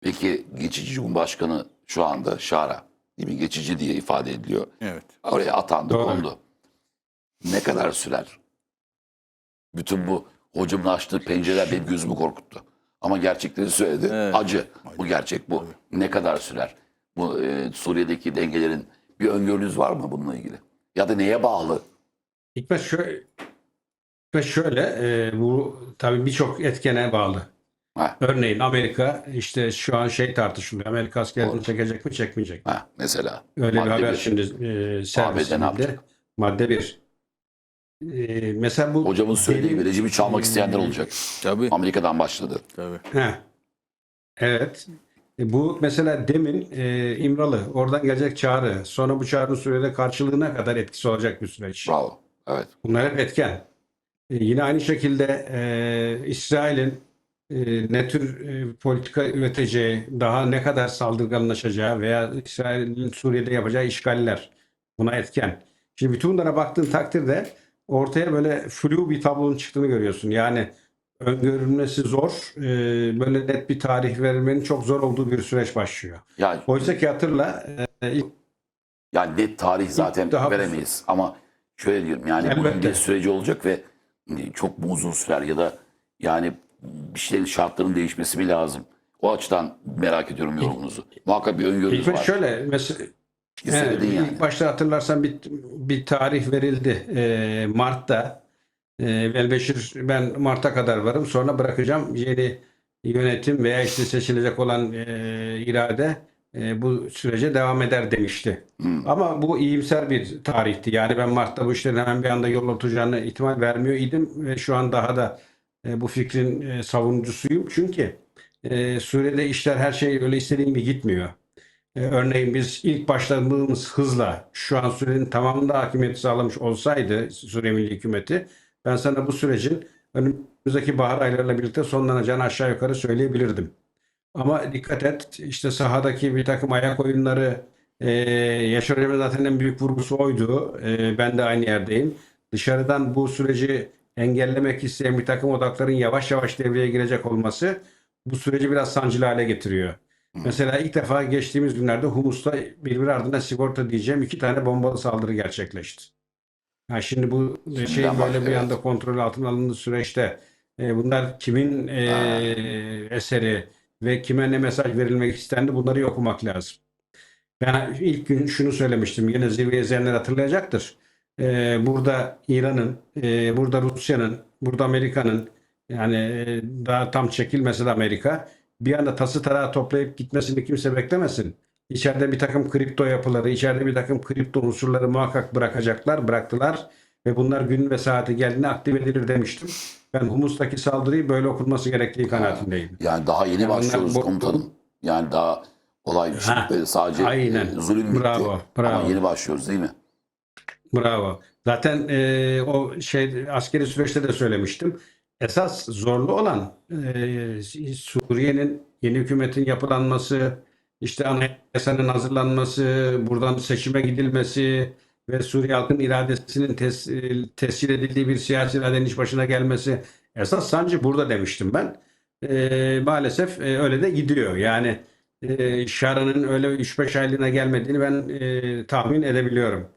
Peki geçici Cumhurbaşkanı şu anda Şara değil mi? Geçici diye ifade ediliyor. Evet. Oraya atandı Doğru. kondu. Ne kadar sürer? Bütün bu hocamın açtığı pencereler benim gözümü korkuttu. Ama gerçekleri söyledi. Evet. Acı. Bu gerçek bu. Ne kadar sürer? Bu e, Suriye'deki dengelerin bir öngörünüz var mı bununla ilgili? Ya da neye bağlı? Hikmet şöyle, Hikmet şöyle e, bu tabii birçok etkene bağlı. Ha, Örneğin Amerika işte şu an şey tartışılıyor. Amerika askerini Doğru. çekecek mi çekmeyecek mi? ha, mesela. Öyle bir haber bir. şimdi e, servisinde. yapacak? Madde bir. E, mesela bu Hocamın söylediği gibi rejimi çalmak isteyenler olacak. Tabii. Amerika'dan başladı. Tabii. Heh. Evet. E, bu mesela demin e, İmralı oradan gelecek çağrı sonra bu çağrının sürede karşılığına kadar etkisi olacak bir süreç. Bravo. Evet. Bunlar hep etken. E, yine aynı şekilde e, İsrail'in e, ne tür e, politika üreteceği, daha ne kadar saldırganlaşacağı veya İsrail'in Suriye'de yapacağı işgaller buna etken. Şimdi bütün bunlara baktığın takdirde ortaya böyle flu bir tablonun çıktığını görüyorsun. Yani öngörülmesi zor, e, böyle net bir tarih verilmenin çok zor olduğu bir süreç başlıyor. Yani, Oysa ki hatırla e, ilk yani net tarih zaten daha- veremeyiz. Ama şöyle diyorum yani bunun Elbette. bir süreci olacak ve çok mu uzun sürer ya da yani bir şeylerin şartların değişmesi mi lazım? O açıdan merak ediyorum yorumunuzu. Muhakkak bir öngörünüz İlk var. şöyle mesela Evet, yani. İlk başta hatırlarsan bir, bir tarih verildi. Ee, Mart'ta e, Belbeşir ben Mart'a kadar varım sonra bırakacağım yeni yönetim veya işte seçilecek olan e, irade e, bu sürece devam eder demişti. Hmm. Ama bu iyimser bir tarihti. Yani ben Mart'ta bu işlerin hemen bir anda yol tutacağını ihtimal vermiyor idim ve şu an daha da e, bu fikrin e, savunucusuyum. Çünkü e, Suriye'de işler her şey öyle istediğim gibi gitmiyor. E, Örneğin biz ilk başladığımız hızla şu an Suriye'nin tamamında hakimiyeti sağlamış olsaydı Suriye Milli Hükümeti ben sana bu sürecin önümüzdeki bahar aylarıyla birlikte sonlanacağını aşağı yukarı söyleyebilirdim. Ama dikkat et işte sahadaki bir takım ayak oyunları e, Yaşar Hocam'ın zaten en büyük vurgusu oydu. E, ben de aynı yerdeyim. Dışarıdan bu süreci engellemek isteyen bir takım odakların yavaş yavaş devreye girecek olması bu süreci biraz sancılı hale getiriyor. Mesela ilk defa geçtiğimiz günlerde Humus'ta birbiri ardına sigorta diyeceğim iki tane bombalı saldırı gerçekleşti. Ha şimdi bu şey Şimdiden böyle bir anda kontrol altına alındığı süreçte e, bunlar kimin e, Ha. eseri ve kime ne mesaj verilmek istendi bunları okumak lazım. Ben ilk gün şunu söylemiştim. Yine zirve izleyenler hatırlayacaktır. E, burada İran'ın, e, burada Rusya'nın, burada Amerika'nın yani e, daha tam çekilmese de Amerika bir anda tası tarağı toplayıp gitmesini kimse beklemesin. İçeride bir takım kripto yapıları, içeride bir takım kripto unsurları muhakkak bırakacaklar, bıraktılar ve bunlar gün ve saati geldiğinde aktif edilir demiştim. Ben Humus'taki saldırıyı böyle okunması gerektiği kanaatindeyim. Yani daha yeni Yani başlıyoruz bu- komutanım. Yani daha olay Ha, sadece aynen. e, zulüm bitti. Bravo, bravo. Ama yeni başlıyoruz değil mi? Bravo. Zaten e, o şey askeri süreçte de söylemiştim. Esas zorlu olan e, Suriye'nin yeni hükümetin yapılanması, işte anayasanın hazırlanması, buradan seçime gidilmesi ve Suriye halkının iradesinin tes, e, tescil edildiği bir siyasi iradenin iş başına gelmesi. Esas sancı burada demiştim ben. E, maalesef e, öyle de gidiyor. Yani e, Şara'nın öyle 3-5 aylığına gelmediğini ben e, tahmin edebiliyorum.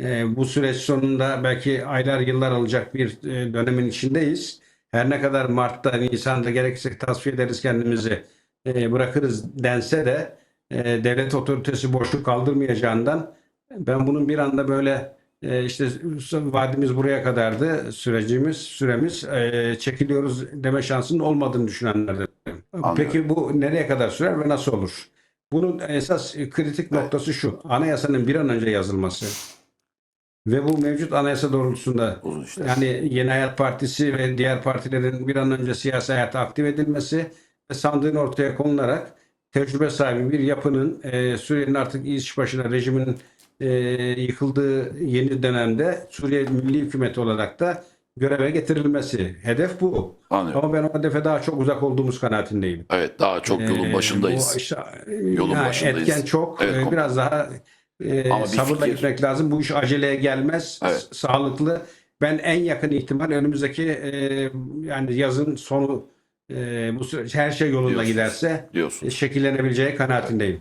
E, bu süreç sonunda belki aylar yıllar alacak bir e, dönemin içindeyiz. Her ne kadar Mart'ta, Nisan'da gerekirse tasfiye ederiz kendimizi e, bırakırız dense de e, devlet otoritesi boşluk kaldırmayacağından ben bunun bir anda böyle e, işte vadimiz buraya kadardı sürecimiz süremiz e, çekiliyoruz deme şansının olmadığını düşünenlerden. Peki bu nereye kadar sürer ve nasıl olur? Bunun esas kritik noktası şu. Anayasanın bir an önce yazılması ve bu mevcut anayasa doğrultusunda Uzun yani Yeni Hayat Partisi ve diğer partilerin bir an önce siyasi hayata aktif edilmesi ve sandığın ortaya konularak tecrübe sahibi bir yapının e, Suriye'nin artık iş başına rejimin e, yıkıldığı yeni dönemde Suriye Milli Hükümeti olarak da göreve getirilmesi. Hedef bu. Anlıyorum. Ama ben o hedefe daha çok uzak olduğumuz kanaatindeyim. Evet daha çok yolun Ee, başındayız. bu işte, Yolun yani başındayız. Etken çok. Evet, Ee, kom- biraz daha e, Ama bir sabırla fikir- gitmek lazım. Bu iş aceleye gelmez. Evet. S- Sağlıklı. Ben en yakın ihtimal önümüzdeki e, yani yazın sonu e, bu süreç her şey yolunda Diyorsunuz. giderse diyorsun. e, şekillenebileceği kanaatindeyim.